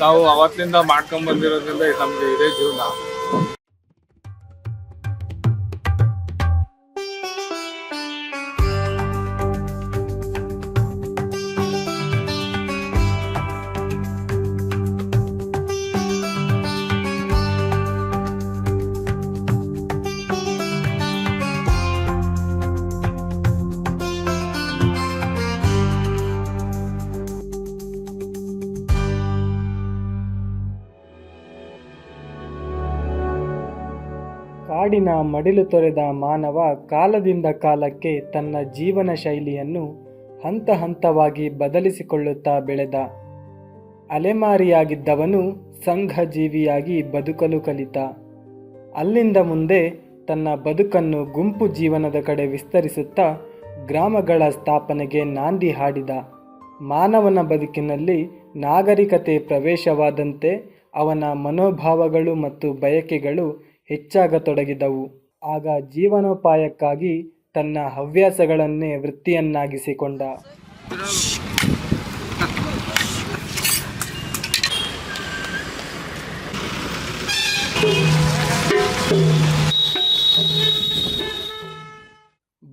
ನಾವು ಅವತ್ತಿಂದ ಮಾಡ್ಕೊಂಡ್ ಬಂದಿರೋದ್ರಿಂದ ನಮ್ಗೆ ಇದೇ ಜೀವನ. ಕಾಡಿನ ಮಡಿಲು ತೊರೆದ ಮಾನವ ಕಾಲದಿಂದ ಕಾಲಕ್ಕೆ ತನ್ನ ಜೀವನ ಶೈಲಿಯನ್ನು ಹಂತ ಹಂತವಾಗಿ ಬದಲಿಸಿಕೊಳ್ಳುತ್ತಾ ಬೆಳೆದ ಅಲೆಮಾರಿಯಾಗಿದ್ದವನು ಸಂಘಜೀವಿಯಾಗಿ ಬದುಕಲು ಕಲಿತ. ಅಲ್ಲಿಂದ ಮುಂದೆ ತನ್ನ ಬದುಕನ್ನು ಗುಂಪು ಜೀವನದ ಕಡೆ ವಿಸ್ತರಿಸುತ್ತಾ ಗ್ರಾಮಗಳ ಸ್ಥಾಪನೆಗೆ ನಾಂದಿ ಹಾಡಿದ. ಮಾನವನ ಬದುಕಿನಲ್ಲಿ ನಾಗರಿಕತೆ ಪ್ರವೇಶವಾದಂತೆ ಅವನ ಮನೋಭಾವಗಳು ಮತ್ತು ಬಯಕೆಗಳು ಹೆಚ್ಚಾಗತೊಡಗಿದವು. ಆಗ ಜೀವನೋಪಾಯಕ್ಕಾಗಿ ತನ್ನ ಹವ್ಯಾಸಗಳನ್ನೇ ವೃತ್ತಿಯನ್ನಾಗಿಸಿಕೊಂಡ.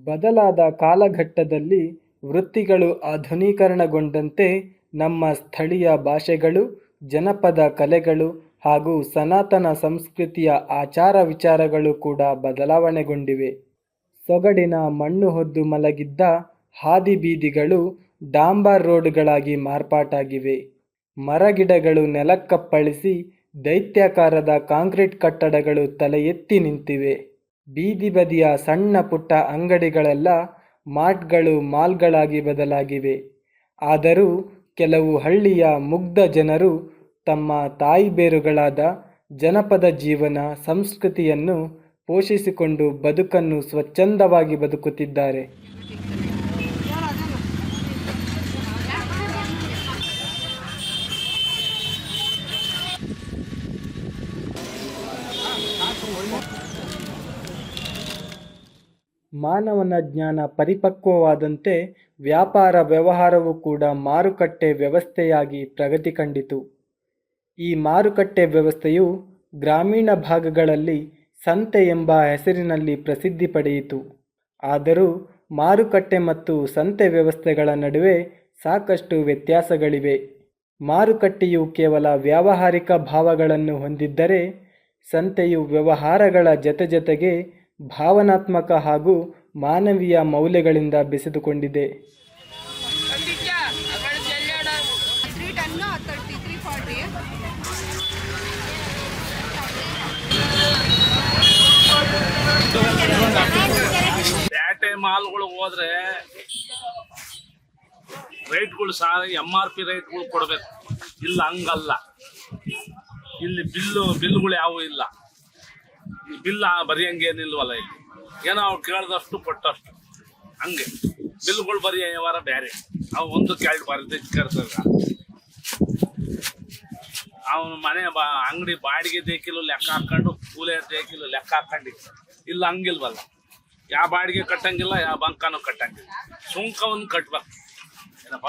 ಬದಲಾದ ಕಾಲಘಟ್ಟದಲ್ಲಿ ವೃತ್ತಿಗಳು ಆಧುನೀಕರಣಗೊಂಡಂತೆ ನಮ್ಮ ಸ್ಥಳೀಯ ಭಾಷೆಗಳು, ಜನಪದ ಕಲೆಗಳು ಹಾಗೂ ಸನಾತನ ಸಂಸ್ಕೃತಿಯ ಆಚಾರ ವಿಚಾರಗಳು ಕೂಡ ಬದಲಾವಣೆಗೊಂಡಿವೆ. ಸೊಗಡಿನ ಮಣ್ಣು ಹೊದ್ದು ಮಲಗಿದ್ದ ಹಾದಿ ಬೀದಿಗಳು ಡಾಂಬರ್ ರೋಡ್ಗಳಾಗಿ ಮಾರ್ಪಾಟಾಗಿವೆ. ಮರಗಿಡಗಳು ನೆಲಕ್ಕಪ್ಪಳಿಸಿ ದೈತ್ಯಾಕಾರದ ಕಾಂಕ್ರೀಟ್ ಕಟ್ಟಡಗಳು ತಲೆ ಎತ್ತಿ ನಿಂತಿವೆ. ಬೀದಿ ಬದಿಯ ಸಣ್ಣ ಪುಟ್ಟ ಅಂಗಡಿಗಳೆಲ್ಲ ಮಾರ್ಟ್ಗಳು ಮಾಲ್ಗಳಾಗಿ ಬದಲಾಗಿವೆ. ಆದರೂ ಕೆಲವು ಹಳ್ಳಿಯ ಮುಗ್ಧ ಜನರು ತಮ್ಮ ತಾಯಿ ಬೇರುಗಳಾದ ಜನಪದ ಜೀವನ ಸಂಸ್ಕೃತಿಯನ್ನು ಪೋಷಿಸಿಕೊಂಡು ಬದುಕನ್ನು ಸ್ವಚ್ಛಂದವಾಗಿ ಬದುಕುತ್ತಿದ್ದಾರೆ. ಮಾನವನ ಜ್ಞಾನ ಪರಿಪಕ್ವವಾದಂತೆ ವ್ಯಾಪಾರ ವ್ಯವಹಾರವು ಕೂಡ ಮಾರುಕಟ್ಟೆ ವ್ಯವಸ್ಥೆಯಾಗಿ ಪ್ರಗತಿ ಕಂಡಿತು. ಈ ಮಾರುಕಟ್ಟೆ ವ್ಯವಸ್ಥೆಯು ಗ್ರಾಮೀಣ ಭಾಗಗಳಲ್ಲಿ ಸಂತೆ ಎಂಬ ಹೆಸರಿನಲ್ಲಿ ಪ್ರಸಿದ್ಧಿ ಪಡೆಯಿತು. ಆದರೂ ಮಾರುಕಟ್ಟೆ ಮತ್ತು ಸಂತೆ ವ್ಯವಸ್ಥೆಗಳ ನಡುವೆ ಸಾಕಷ್ಟು ವ್ಯತ್ಯಾಸಗಳಿವೆ. ಮಾರುಕಟ್ಟೆಯು ಕೇವಲ ವ್ಯಾವಹಾರಿಕ ಭಾವಗಳನ್ನು ಹೊಂದಿದ್ದರೆ ಸಂತೆಯು ವ್ಯವಹಾರಗಳ ಜತೆ ಜತೆಗೆ ಭಾವನಾತ್ಮಕ ಹಾಗೂ ಮಾನವೀಯ ಮೌಲ್ಯಗಳಿಂದ ಬೆಸೆದುಕೊಂಡಿದೆ three ten thirty three forty ಪೇಟೆ ಮಾಲ್ಗಳಿಗೆ ಹೋದ್ರೆ ರೇಟ್ಗಳು ಸಹ ಎಂ ಆರ್ ಪಿ ರೇಟ್ಗಳು ಕೊಡಬೇಕು. ಇಲ್ಲ, ಹಂಗಲ್ಲ. ಇಲ್ಲಿ ಬಿಲ್ಲು, ಬಿಲ್ಗಳು ಯಾವೂ ಇಲ್ಲ. ಬಿಲ್ ಬರೆಯಂಗೇನಿಲ್ವಲ್ಲ ಇಲ್ಲಿ. ಏನೋ ಅವ್ರು ಕೇಳ್ದಷ್ಟು, ಕೊಟ್ಟಷ್ಟು. ಹಂಗೆ. ಬಿಲ್ಗಳು ಬರೀ ವ್ಯವಹಾರ ಬೇರೆ ಅವು ಒಂದು ಎರಡು ಬಾರಿ ಕರ್ಸಲ್ಲ ಅವನ ಮನೆ ಬಾ, ಅಂಗಡಿ ಬಾಡಿಗೆ ದೇಕಿಲು ಲೆಕ್ಕ ಹಾಕೊಂಡು, ಕೂಲೆ ದೇಕಿಲು ಲೆಕ್ಕ ಹಾಕೊಂಡು. ಇಲ್ಲ, ಹಂಗಿಲ್ವಲ್ಲ. ಯಾವ ಬಾಡಿಗೆ ಕಟ್ಟಂಗಿಲ್ಲ, ಯಾವ ಬಂಕನೂ ಕಟ್ಟಂಗಿಲ್ಲ. ಸುಂಕವನ್ನು ಕಟ್ಬೇಕು. ಏನಪ್ಪ?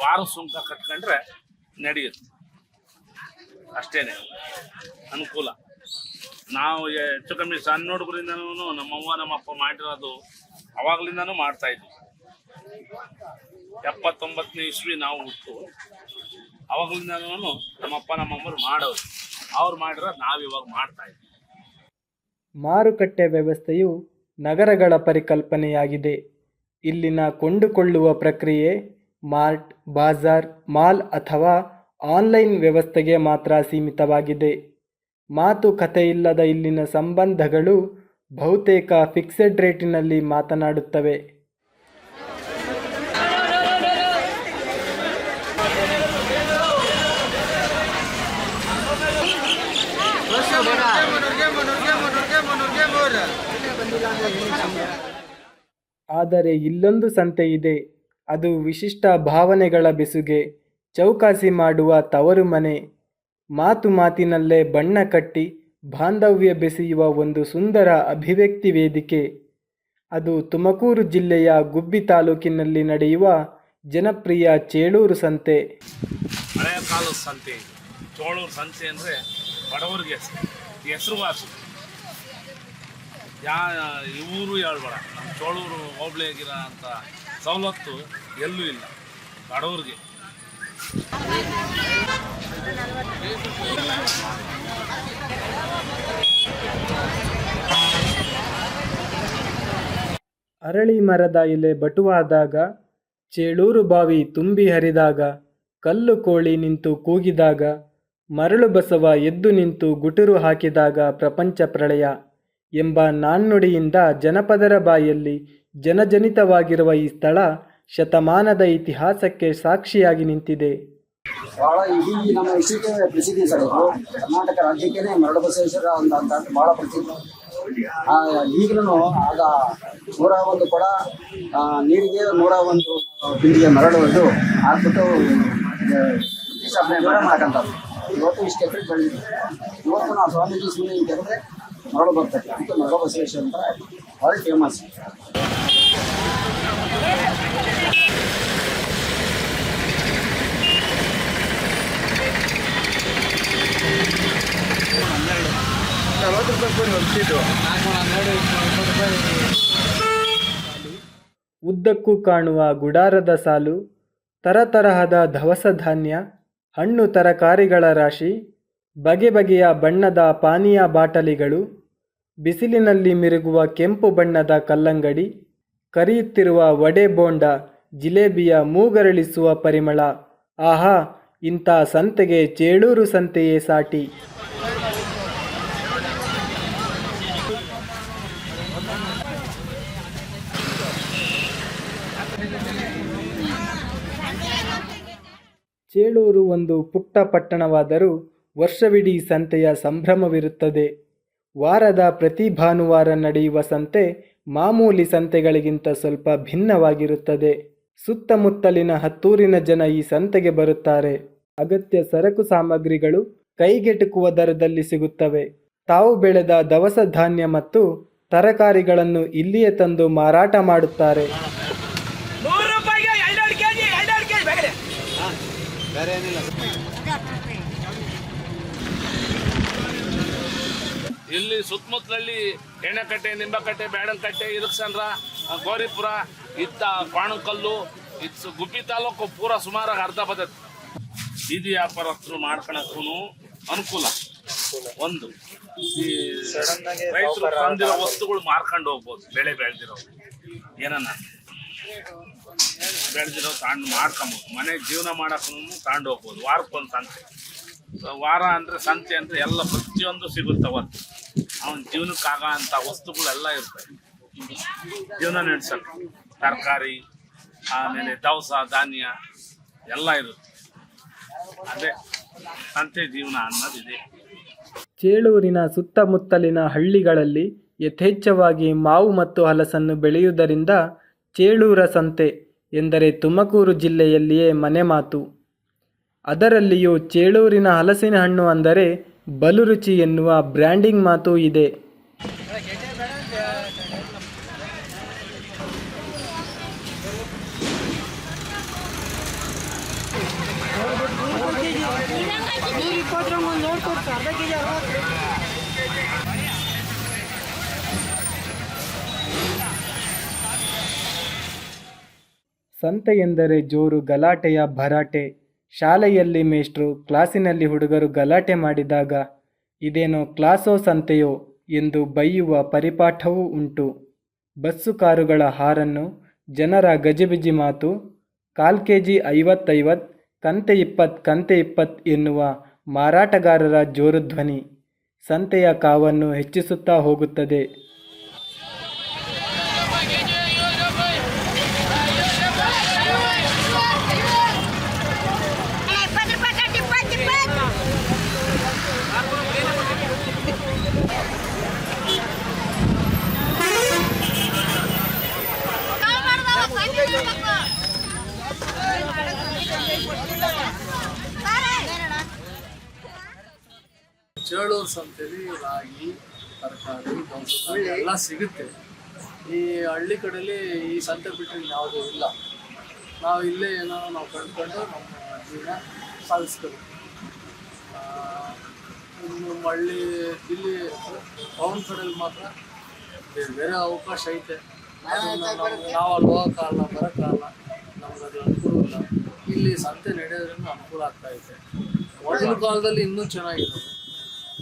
ವಾರ ಸುಂಕ ಕಟ್ಕೊಂಡ್ರೆ ನಡೆಯುತ್ತೆ. ಅಷ್ಟೇನೆ. ಅನುಕೂಲ. ನಾವು ಹೆಚ್ಚು ಕಮ್ಮಿ ಸಣ್ಣ ಹುಡುಗರಿಂದನೂ ನಮ್ಮವ್ವ, ನಮ್ಮಪ್ಪ ಮಾಡಿರೋದು ಅವಾಗ್ಲಿಂದನೂ ಮಾಡ್ತಾ ಇದ್ವಿ. ಎಪ್ಪತ್ತೊಂಬತ್ತನೇ ಇಸ್ವಿ ನಾವು ಹುಟ್ಟು. ಅವಾಗ್ಲಿಂದನೂ ನಮ್ಮಪ್ಪ, ನಮ್ಮಮ್ಮರು ಮಾಡೋರು. ಅವ್ರು ಮಾಡಿರೋದು ನಾವು ಇವಾಗ ಮಾಡ್ತಾ ಇದ್ವಿ. ಮಾರುಕಟ್ಟೆ ವ್ಯವಸ್ಥೆಯು ನಗರಗಳ ಪರಿಕಲ್ಪನೆಯಾಗಿದೆ. ಇಲ್ಲಿನ ಕೊಂಡುಕೊಳ್ಳುವ ಪ್ರಕ್ರಿಯೆ ಮಾರ್ಟ್, ಬಾಜಾರ್, ಮಾಲ್ ಅಥವಾ ಆನ್ಲೈನ್ ವ್ಯವಸ್ಥೆಗೆ ಮಾತ್ರ ಸೀಮಿತವಾಗಿದೆ. ಮಾತುಕತೆಯಿಲ್ಲದ ಇಲ್ಲಿನ ಸಂಬಂಧಗಳು ಬಹುತೇಕ ಫಿಕ್ಸೆಡ್ ರೇಟಿನಲ್ಲಿ ಮಾತನಾಡುತ್ತವೆ. ಆದರೆ ಇಲ್ಲೊಂದು ಸಂತೆ ಇದೆ. ಅದು ವಿಶಿಷ್ಟ ಭಾವನೆಗಳ ಬೆಸುಗೆ, ಚೌಕಾಸಿ ಮಾಡುವ ತವರು ಮನೆ. ಮಾತು ಮಾತಿನಲ್ಲೇ ಬಣ್ಣ ಕಟ್ಟಿ ಬಾಂಧವ್ಯ ಬೆಸೆಯುವ ಒಂದು ಸುಂದರ ಅಭಿವ್ಯಕ್ತಿ ವೇದಿಕೆ. ಅದು ತುಮಕೂರು ಜಿಲ್ಲೆಯ ಗುಬ್ಬಿ ತಾಲೂಕಿನಲ್ಲಿ ನಡೆಯುವ ಜನಪ್ರಿಯ ಚೇಳೂರು ಸಂತೆ. ಹಳೆಯ ಕಾಲದ ಸಂತೆ ಚೋಳೂರು ಸಂತೆ ಅಂದರೆ ಬಡವರಿಗೆ ಹೆಸರುವಾಸಿ. ಯಾ, ಇವರು ಹೇಳ್ಬೇಡ. ನಮ್ಮ ಚೋಳೂರು ಹೋಬಳಿಯಾಗಿರೋ ಅಂಥ ಸವಲತ್ತು ಎಲ್ಲೂ ಇಲ್ಲ. ಬಡವ್ರಿಗೆ. ಅರಳಿ ಮರದ ಎಲೆ ಬಟುವಾದಾಗ, ಚೇಳೂರು ಬಾವಿ ತುಂಬಿ ಹರಿದಾಗ, ಕಲ್ಲು ಕೋಳಿ ನಿಂತು ಕೂಗಿದಾಗ, ಮರಳು ಬಸವ ಎದ್ದು ನಿಂತು ಗುಟುರು ಹಾಕಿದಾಗ ಪ್ರಪಂಚ ಪ್ರಳಯ. ಎಂಬ ನಾಣ್ಣುಡಿಯಿಂದ ಜನಪದರ ಬಾಯಲ್ಲಿ ಜನಜನಿತವಾಗಿರುವ ಈ ಸ್ಥಳ ಶತಮಾನದ ಇತಿಹಾಸಕ್ಕೆ ಸಾಕ್ಷಿಯಾಗಿ ನಿಂತಿದೆ. ಬಹಳ ಇಡೀ ನಮ್ಮ ವಿಷಯಕ್ಕೆ ಪ್ರಸಿದ್ಧಿ ಸರ್ ಇದು. ಕರ್ನಾಟಕ ರಾಜ್ಯಕ್ಕೇನೆ ಮರಡ ಬಸವೇಶ್ವರ ಅಂತ ಅಂತ ಬಹಳ ಪ್ರಸಿದ್ಧಿ. ಈಗಲೂ ಆಗ ನೂರ ಒಂದು ಕೊಡ ನೀರಿಗೆ ನೂರ ಒಂದು ಬಿಂದಿಗೆ ಮರಳು ಇದು ಹಾಕ್ಬಿಟ್ಟು ಮಾಡಕ್ಕಂಥದ್ದು. ಇವತ್ತು ಇಷ್ಟು ಎಕರೆ ಬೆಳೆದಿದೆ ಇವತ್ತು ನಾವು ಸ್ವಾಮೀಜಿ ಸುಮ್ಮನೆ ಹಿಂಗೆ ಫೇಮಸ್ ಉದ್ದಕ್ಕೂ ಕಾಣುವ ಗುಡಾರದ ಸಾಲು, ತರತರಹದ ಧವಸ ಧಾನ್ಯ, ಹಣ್ಣು ತರಕಾರಿಗಳ ರಾಶಿ, ಬಗೆ ಬಗೆಯ ಬಣ್ಣದ ಪಾನೀಯ ಬಾಟಲಿಗಳು ಬಿಸಿಲಿನಲ್ಲಿ ಮಿರುಗುವ ಕೆಂಪು ಬಣ್ಣದ ಕಲ್ಲಂಗಡಿ, ಕರಿಯುತ್ತಿರುವ ವಡೆ ಬೋಂಡ, ಜಿಲೇಬಿಯ ಮೂಗರಳಿಸುವ ಪರಿಮಳ, ಆಹಾ, ಇಂಥ ಸಂತೆಗೆ ಚೇಳೂರು ಸಂತೆಯೇ ಸಾಟಿ. ಚೇಳೂರು ಒಂದು ಪುಟ್ಟ ಪಟ್ಟಣವಾದರೂ ವರ್ಷವಿಡೀ ಸಂತೆಯ ಸಂಭ್ರಮವಿರುತ್ತದೆ. ವಾರದ ಪ್ರತಿ ಭಾನುವಾರ ನಡೆಯುವ ಸಂತೆ ಮಾಮೂಲಿ ಸಂತೆಗಳಿಗಿಂತ ಸ್ವಲ್ಪ ಭಿನ್ನವಾಗಿರುತ್ತದೆ. ಸುತ್ತಮುತ್ತಲಿನ ಹತ್ತೂರಿನ ಜನ ಈ ಸಂತೆಗೆ ಬರುತ್ತಾರೆ. ಅಗತ್ಯ ಸರಕು ಸಾಮಗ್ರಿಗಳು ಕೈಗೆಟುಕುವ ದರದಲ್ಲಿ ಸಿಗುತ್ತವೆ. ತಾವು ಬೆಳೆದ ದವಸ ಧಾನ್ಯ ಮತ್ತು ತರಕಾರಿಗಳನ್ನು ಇಲ್ಲಿಯೇ ತಂದು ಮಾರಾಟ ಮಾಡುತ್ತಾರೆ. ಇಲ್ಲಿ ಸುತ್ತಮುತ್ತಲಲ್ಲಿ ಎಣ್ಣೆಕಟ್ಟೆ ನಿಂಬಕಟ್ಟೆ ಬೇಡನಕಟ್ಟೆ ಇದಕ್ಸಂದ್ರ ಗೋರಿಪುರ, ಇತ್ತ ಪಾಣಕಲ್ಲು ಇತ್ತು ಗುಬ್ಬಿ ತಾಲೂಕು ಪೂರ ಸುಮಾರಾಗಿ ಅರ್ಧ ಬದತ್. ಬೀದಿ ವ್ಯಾಪಾರಸ್ಥರು ಮಾಡ್ಕೊಳಕ್ಕೂ ಅನುಕೂಲ. ಒಂದು, ಈ ರೈತರು ತಂದಿರೋ ವಸ್ತುಗಳು ಮಾರ್ಕೊಂಡು ಹೋಗ್ಬೋದು, ಬೆಳೆ ಬೆಳೆದಿರೋ. ಏನನ್ನ? ಬೆಳೆದಿರೋ ತಾಂಡ್ ಮಾಡ್ಕೊಬೋದು ಮನೆ ಜೀವನ ಮಾಡಕ್ಕೂ ತಾಂಡು ಹೋಗ್ಬೋದು, ವಾರಕ್ಕೊಂದು ಸಂತೆ. ವಾರ ಅಂದರೆ ಸಂತೆ ಅಂದರೆ ಎಲ್ಲ ಪ್ರತಿಯೊಂದು ಸಿಗುತ್ತೆ ಅವತ್ತು. ಅವನ ಜೀವನಕ್ಕಾಗ ಅಂತ ವಸ್ತುಗಳೆಲ್ಲ ಇರ್ತವೆ. ಜೀವನ ನಡೆಸಲು ತರಕಾರಿ, ಆಮೇಲೆ ದವಸ, ಧಾನ್ಯ ಎಲ್ಲ ಇರುತ್ತೆ. ಅದೇ ಸಂತೆ ಜೀವನ ಅನ್ನೋದಿದೆ ಚೇಳೂರಿನ ಸುತ್ತಮುತ್ತಲಿನ ಹಳ್ಳಿಗಳಲ್ಲಿ ಯಥೇಚ್ಛವಾಗಿ ಮಾವು ಮತ್ತು ಹಲಸನ್ನು ಬೆಳೆಯುವುದರಿಂದ ಚೇಳೂರ ಸಂತೆ ಎಂದರೆ ತುಮಕೂರು ಜಿಲ್ಲೆಯಲ್ಲಿಯೇ ಮನೆ ಮಾತು. ಅದರಲ್ಲಿಯೂ ಚೇಳೂರಿನ ಹಲಸಿನ ಹಣ್ಣು ಅಂದರೆ ಬಲು ರುಚಿ ಎನ್ನುವ ಬ್ರ್ಯಾಂಡಿಂಗ್ ಮಾತು ಇದೆ. ಸಂತೆ ಎಂದರೆ ಜೋರು ಗಲಾಟೆಯ ಭರಾಟೆ. ಶಾಲೆಯಲ್ಲಿ ಮೇಷ್ಟ್ರು, ಕ್ಲಾಸಿನಲ್ಲಿ ಹುಡುಗರು ಗಲಾಟೆ ಮಾಡಿದಾಗ, ಇದೇನೋ ಕ್ಲಾಸೋ ಸಂತೆಯೋ? ಎಂದು ಬೈಯುವ ಪರಿಪಾಠವೂ ಉಂಟು. ಬಸ್ಸು ಕಾರುಗಳ ಹಾರನ್ನು ಜನರ ಗಜಿಬಿಜಿ ಮಾತು, ಕಾಲ್ ಕೆ ಜಿ ಐವತ್ತೈವತ್ತು ಕಂತೆ ಇಪ್ಪತ್ತು ಕಂತೆ ಇಪ್ಪತ್ತು ಎನ್ನುವ ಮಾರಾಟಗಾರರ ಜೋರು ಧ್ವನಿ, ಸಂತೆಯ ಕಾವನ್ನು ಹೆಚ್ಚಿಸುತ್ತಾ ಹೋಗುತ್ತದೆ. ಸಂತೆಲಿ ರಾಗಿ ತರಕಾರಿ ಎಲ್ಲ ಸಿಗುತ್ತೆ. ಈ ಹಳ್ಳಿ ಕಡೆಯಲ್ಲಿ ಈ ಸಂತೆ ಬಿಟ್ಟರೆ ಯಾವುದೂ ಇಲ್ಲ. ನಾವು ಇಲ್ಲೇ ಏನೋ ನಾವು ಕಂಡುಕೊಂಡು ನಮ್ಮ ಜೀವನ ಸಾಗಿಸ್ಕೋಬೇಕು. ಹಳ್ಳಿ ಇಲ್ಲಿ ಟೌನ್ ಕಡೆಯಲ್ಲಿ ಮಾತ್ರ ಬೇರೆ ಬೇರೆ ಅವಕಾಶ ಐತೆ. ನಾವು ಅಲ್ಲಿ ಹೋಗೋಕ್ಕಾಗಲ್ಲ ಬರೋಕ್ಕಾಗಲ್ಲ ನಮ್ಗೆ ಅದು ಅನುಕೂಲ ಇಲ್ಲ. ಇಲ್ಲಿ ಸಂತೆ ನಡೆಯೋದ್ರಿಂದ ಅನುಕೂಲ ಆಗ್ತಾ ಇದೆ ಮೊದಲ ಕಾಲದಲ್ಲಿ ಇನ್ನೂ ಚೆನ್ನಾಗಿತ್ತು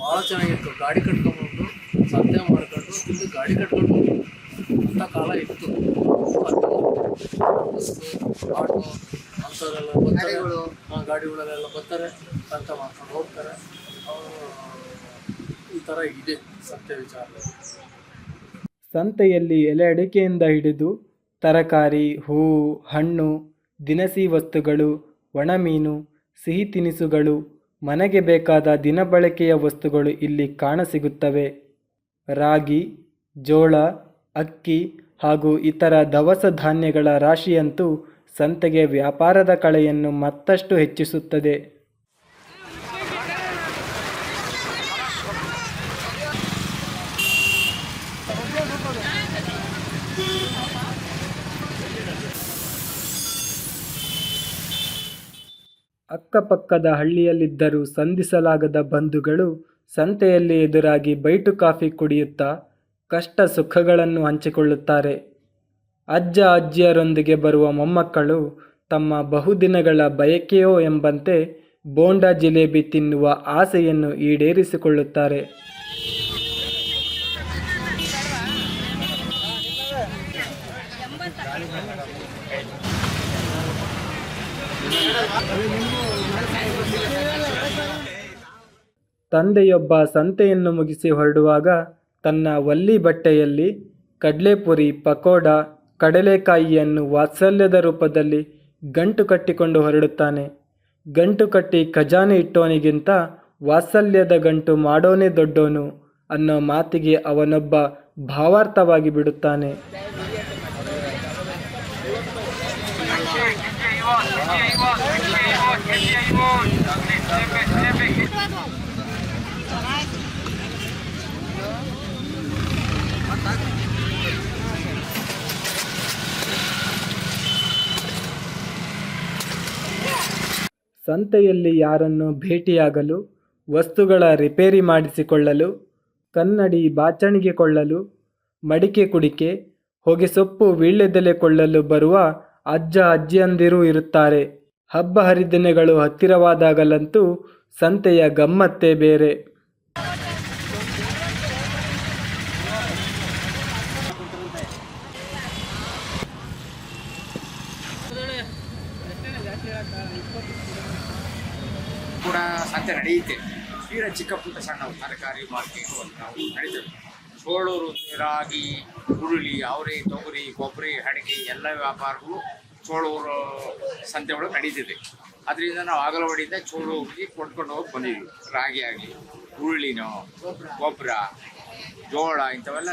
ಭಾಳ ಚೆನ್ನಾಗಿತ್ತು. ಗಾಡಿ ಕಟ್ಕೊಂಡ್ಬಂದು ಸಂತೆ ಮಾಡ್ಕೊಂಡು ಇಲ್ಲಿ ಗಾಡಿ ಕಟ್ಕೊಂಡು ಅಂತ ಕಾಲ ಇತ್ತು. ಆಟೋ ಅಂಥದ್ದೆಲ್ಲ ಗಾಡಿಗಳು. ಹಾಂ ಗಾಡಿಗಳಲ್ಲೆಲ್ಲ ಬರ್ತಾರೆ. ಸಂತೆ ಮಾಡ್ಕೊಂಡು ಹೋಗ್ತಾರೆ. ಅವರು ಈ ಥರ ಇದೆ ಸತ್ಯ ವಿಚಾರ. ಸಂತೆಯಲ್ಲಿ ಎಲೆ ಅಡಿಕೆಯಿಂದ ಹಿಡಿದು ತರಕಾರಿ ಹೂವು ಹಣ್ಣು ದಿನಸಿ ವಸ್ತುಗಳು ಒಣಮೀನು ಸಿಹಿ ತಿನಿಸುಗಳು ಮನೆಗೆ ಬೇಕಾದ ದಿನಬಳಕೆಯ ವಸ್ತುಗಳು ಇಲ್ಲಿ ಕಾಣಸಿಗುತ್ತವೆ. ರಾಗಿ, ಜೋಳ, ಅಕ್ಕಿ ಹಾಗೂ ಇತರ ದವಸ ಧಾನ್ಯಗಳ ರಾಶಿಯಂತೂ ಸಂತೆಗೆ ವ್ಯಾಪಾರದ ಕಳೆಯನ್ನು ಮತ್ತಷ್ಟು ಹೆಚ್ಚಿಸುತ್ತದೆ. ಅಕ್ಕಪಕ್ಕದ ಹಳ್ಳಿಯಲ್ಲಿದ್ದರೂ ಸಂಧಿಸಲಾಗದ ಬಂಧುಗಳು ಸಂತೆಯಲ್ಲಿ ಎದುರಾಗಿ ಬೈಟು ಕಾಫಿ ಕುಡಿಯುತ್ತಾ ಕಷ್ಟ ಸುಖಗಳನ್ನು ಹಂಚಿಕೊಳ್ಳುತ್ತಾರೆ. ಅಜ್ಜ ಅಜ್ಜಿಯರೊಂದಿಗೆ ಬರುವ ಮೊಮ್ಮಕ್ಕಳು ತಮ್ಮ ಬಹುದಿನಗಳ ಬಯಕೆಯೋ ಎಂಬಂತೆ ಬೋಂಡ ಜಿಲೇಬಿ ತಿನ್ನುವ ಆಸೆಯನ್ನು ಈಡೇರಿಸಿಕೊಳ್ಳುತ್ತಾರೆ. ತಂದೆಯೊಬ್ಬ ಸಂತೆಯನ್ನು ಮುಗಿಸಿ ಹೊರಡುವಾಗ ತನ್ನ ಒಲ್ಲಿ ಬಟ್ಟೆಯಲ್ಲಿ ಕಡಲೆಪುರಿ, ಪಕೋಡ, ಕಡಲೆಕಾಯಿಯನ್ನು ವಾತ್ಸಲ್ಯದ ರೂಪದಲ್ಲಿ ಗಂಟು ಕಟ್ಟಿಕೊಂಡು ಹೊರಡುತ್ತಾನೆ. ಗಂಟು ಕಟ್ಟಿ ಖಜಾನೆ ಇಟ್ಟೋನಿಗಿಂತ ವಾತ್ಸಲ್ಯದ ಗಂಟು ಮಾಡೋನೇ ದೊಡ್ಡೋನು ಅನ್ನೋ ಮಾತಿಗೆ ಅವನೊಬ್ಬ ಭಾವಾರ್ಥವಾಗಿ ಬಿಡುತ್ತಾನೆ. ಸಂತೆಯಲ್ಲಿ ಯಾರನ್ನು ಭೇಟಿಯಾಗಲು, ವಸ್ತುಗಳ ರಿಪೇರಿ ಮಾಡಿಸಿಕೊಳ್ಳಲು, ಕನ್ನಡಿ ಬಾಚಣಿಗೆ ಕೊಳ್ಳಲು, ಮಡಿಕೆ ಕುಡಿಕೆ, ಹೊಗೆಸೊಪ್ಪು ವೀಳ್ಯದೆಲೆ ಕೊಳ್ಳಲು ಬರುವ ಅಜ್ಜ ಅಜ್ಜಿಯಂದಿರೂ ಇರುತ್ತಾರೆ. ಹಬ್ಬ ಹರಿದಿನಗಳು ಹತ್ತಿರವಾದಾಗಲಂತೂ ಸಂತೆಯ ಗಮ್ಮತ್ತೇ ಬೇರೆ. ಕೂಡ ಸಂತೆ ನಡೆಯುತ್ತೆ. ತೀರ ಚಿಕ್ಕ ಪುಟ್ಟ ಸಣ್ಣ ತರಕಾರಿ ಮಾರ್ಕೆಟ್ ನಾವು ನಡೀತದೆ. ಚೋಳೂರು ರಾಗಿ, ಹುರುಳಿ, ಅವರಿ, ತೊಗರಿ, ಕೊಬ್ಬರಿ ಅಡಿಕೆ ಎಲ್ಲ ವ್ಯಾಪಾರಗಳು ಚೋಳೂರು ಸಂತೆ ಒಳಗೆ ನಡೀತಿದೆ. ಅದರಿಂದ ನಾವು ಆಗಲವಾಡಿಯಿಂದ ಚೋಳೂರಿಗೆ ಕೊಡ್ಕೊಂಡು ಹೋಗಿ ಬಂದಿದ್ವಿ. ರಾಗಿ ಆಗಲಿ, ಹುರುಳಿನೋ, ಗೊಬ್ಬರ, ಜೋಳ ಇಂಥವೆಲ್ಲ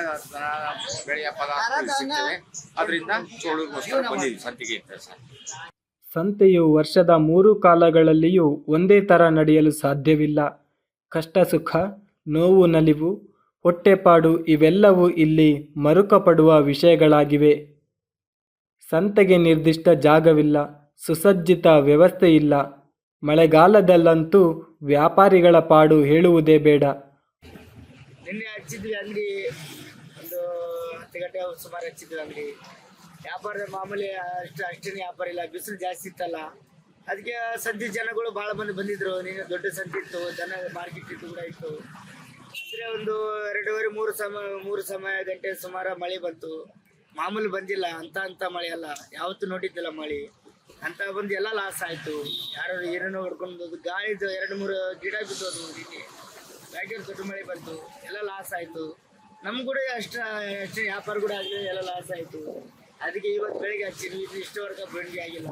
ಬೆಳೆಯ ಪದಾರ್ಥಗಳು ಸಿಗ್ತವೆ. ಅದರಿಂದ ಚೋಳೂರಿಗೋಸ್ಕರ ಬಂದಿದ್ವಿ ಸಂತೆಗೆ ಇರ್ತದೆ ಸಂತೆಯು ವರ್ಷದ ಮೂರು ಕಾಲಗಳಲ್ಲಿಯೂ ಒಂದೇ ಥರ ನಡೆಯಲು ಸಾಧ್ಯವಿಲ್ಲ. ಕಷ್ಟ ಸುಖ ನೋವು, ನಲಿವು ಹೊಟ್ಟೆಪಾಡು ಇವೆಲ್ಲವೂ ಇಲ್ಲಿ ಮರುಕಪಡುವ ವಿಷಯಗಳಾಗಿವೆ. ಸಂತೆಗೆ ನಿರ್ದಿಷ್ಟ ಜಾಗವಿಲ್ಲ, ಸುಸಜ್ಜಿತ ವ್ಯವಸ್ಥೆ ಇಲ್ಲ ಮಳೆಗಾಲದಲ್ಲಂತೂ ವ್ಯಾಪಾರಿಗಳ ಪಾಡು ಹೇಳುವುದೇ ಬೇಡ. ನಿನ್ನೆ ಹಚ್ಚಿದ್ವಿ ಅಂಗಡಿ, ಒಂದು ಹತ್ತು ಗಂಟೆ ಸುಮಾರು ಹಚ್ಚಿದ್ವಿ ಅಂಗಡಿ. ವ್ಯಾಪಾರದ ಮಾಮೂಲಿ ಅಷ್ಟು ಅಷ್ಟೇ ವ್ಯಾಪಾರ ಇಲ್ಲ, ಬಿಸಿಲು ಜಾಸ್ತಿ ಇತ್ತಲ್ಲ. ಅದಕ್ಕೆ ಸಂತೆ ಜನಗಳು ಭಾಳ ಮಂದಿ ಬಂದಿದ್ರು, ನೀನು ದೊಡ್ಡ ಸಂತೆ ಇತ್ತು ಜನ ಮಾರ್ಕೆಟ್ ಇತ್ತು ಕೂಡ ಇತ್ತು. ಅಂದರೆ ಒಂದು ಎರಡೂವರೆ, ಮೂರು ಸಮ, ಮೂರು ಸಮಯ ಗಂಟೆ ಸುಮಾರು ಮಳೆ ಬಂತು. ಮಾಮೂಲಿ ಬಂದಿಲ್ಲ ಅಂತ ಅಂತ ಮಳೆ ಅಲ್ಲ. ಯಾವತ್ತೂ ನೋಡಿದ್ದಿಲ್ಲ ಮಳೆ. ಅಂತ ಬಂದು ಎಲ್ಲ ಲಾಸ್ ಆಯಿತು. ಯಾರು ಏನೇನೋ ಹೊಡ್ಕೊಂಡು ಗಾಳಿದು ಎರಡು, ಮೂರು ಗಿಡ ಬಿದ್ದೋದು ನಿನ್ನೆ ಬ್ಯಾಗ್ಯರ್ ದೊಡ್ಡ ಮಳೆ ಬಂತು. ಎಲ್ಲ ಲಾಸ್ ಆಯಿತು. ನಮ್ಮ ಕೂಡ ಅಷ್ಟು ಅಷ್ಟು ವ್ಯಾಪಾರ ಕೂಡ ಆಗಲಿ ಎಲ್ಲ ಲಾಸ್ ಆಯಿತು. ಅದಕ್ಕೆ ಇವತ್ತು ಬೆಳಿಗ್ಗೆ ಹಚ್ಚಿದ್ವಿ. ಇದು ವರ್ಗ ಬೆಳಗ್ಗೆ ಆಗಿಲ್ಲ.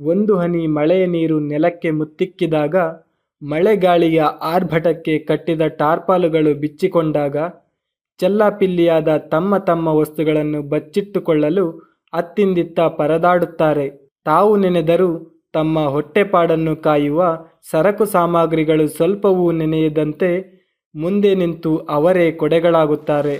ಒಂದು ಹನಿ ಮಳೆಯ ನೀರು ನೆಲಕ್ಕೆ ಮುತ್ತಿಕ್ಕಿದಾಗ ಮಳೆಗಾಳಿಯ ಆರ್ಭಟಕ್ಕೆ ಕಟ್ಟಿದ ಟಾರ್ಪಾಲುಗಳು ಬಿಚ್ಚಿಕೊಂಡಾಗ ಚೆಲ್ಲಾಪಿಲ್ಲಿಯಾದ ತಮ್ಮ ತಮ್ಮ ವಸ್ತುಗಳನ್ನು ಬಚ್ಚಿಟ್ಟುಕೊಳ್ಳಲು ಅತ್ತಿಂದಿತ್ತ ಪರದಾಡುತ್ತಾರೆ. ತಾವು ನೆನೆದರೂ ತಮ್ಮ ಹೊಟ್ಟೆಪಾಡನ್ನು ಕಾಯುವ ಸರಕು ಸಾಮಗ್ರಿಗಳು ಸ್ವಲ್ಪವೂ ನೆನೆಯದಂತೆ ಮುಂದೆ ನಿಂತು ಅವರೇ ಕೊಡೆಗಳಾಗುತ್ತಾರೆ.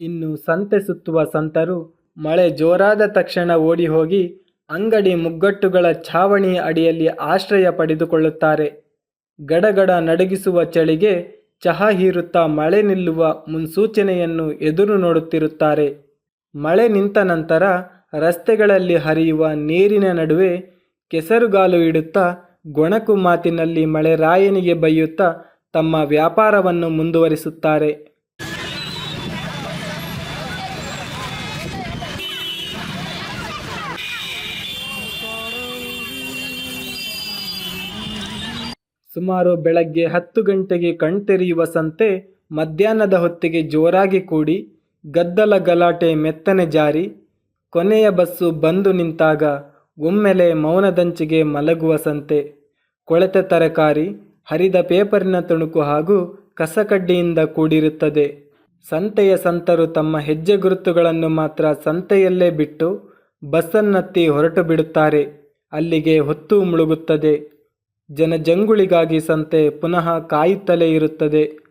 ಇನ್ನು ಸಂತೆ ಸುತ್ತುವ ಸಂತರು ಮಳೆ ಜೋರಾದ ತಕ್ಷಣ ಓಡಿ ಹೋಗಿ ಅಂಗಡಿ ಮುಗ್ಗಟ್ಟುಗಳ ಛಾವಣಿಯ ಅಡಿಯಲ್ಲಿ ಆಶ್ರಯ ಪಡೆದುಕೊಳ್ಳುತ್ತಾರೆ. ಗಡಗಡ ನಡಗಿಸುವ ಚಳಿಗೆ ಚಹಾ ಹೀರುತ್ತಾ ಮಳೆ ನಿಲ್ಲುವ ಮುನ್ಸೂಚನೆಯನ್ನು ಎದುರು ನೋಡುತ್ತಿರುತ್ತಾರೆ. ಮಳೆ ನಿಂತ ನಂತರ ರಸ್ತೆಗಳಲ್ಲಿ ಹರಿಯುವ ನೀರಿನ ನಡುವೆ ಕೆಸರುಗಾಲು ಇಡುತ್ತಾ ಗೊಣಕು ಮಾತಿನಲ್ಲಿ ಮಳೆರಾಯನಿಗೆ ಬೈಯುತ್ತಾ ತಮ್ಮ ವ್ಯಾಪಾರವನ್ನು ಮುಂದುವರಿಸುತ್ತಾರೆ. ಸುಮಾರು ಬೆಳಗ್ಗೆ ಹತ್ತು ಗಂಟೆಗೆ ಕಣ್ತೆರೆಯುವ ಸಂತೆ ಮಧ್ಯಾಹ್ನದ ಹೊತ್ತಿಗೆ ಜೋರಾಗಿ ಕೂಡಿ ಗದ್ದಲ ಗಲಾಟೆ ಮೆತ್ತನೆ ಜಾರಿ ಕೊನೆಯ ಬಸ್ಸು ಬಂದು ನಿಂತಾಗ ಒಮ್ಮೆಲೆ ಮೌನದಂಚಿಗೆ ಮಲಗುವ ಸಂತೆ. ಕೊಳೆತ ತರಕಾರಿ, ಹರಿದ ಪೇಪರಿನ ತುಣುಕು ಹಾಗೂ ಕಸಕಡ್ಡಿಯಿಂದ ಕೂಡಿರುತ್ತದೆ. ಸಂತೆಯ ಸಂತರು ತಮ್ಮ ಹೆಜ್ಜೆ ಗುರುತುಗಳನ್ನು ಮಾತ್ರ ಸಂತೆಯಲ್ಲೇ ಬಿಟ್ಟು ಬಸ್ಸನ್ನತ್ತಿ ಹೊರಟು ಬಿಡುತ್ತಾರೆ. ಅಲ್ಲಿಗೆ ಹೊತ್ತು ಮುಳುಗುತ್ತದೆ. ಜನಜಂಗುಳಿಗಾಗಿ ಸಂತೆ ಪುನಃ ಕಾಯುತ್ತಲೇ ಇರುತ್ತದೆ.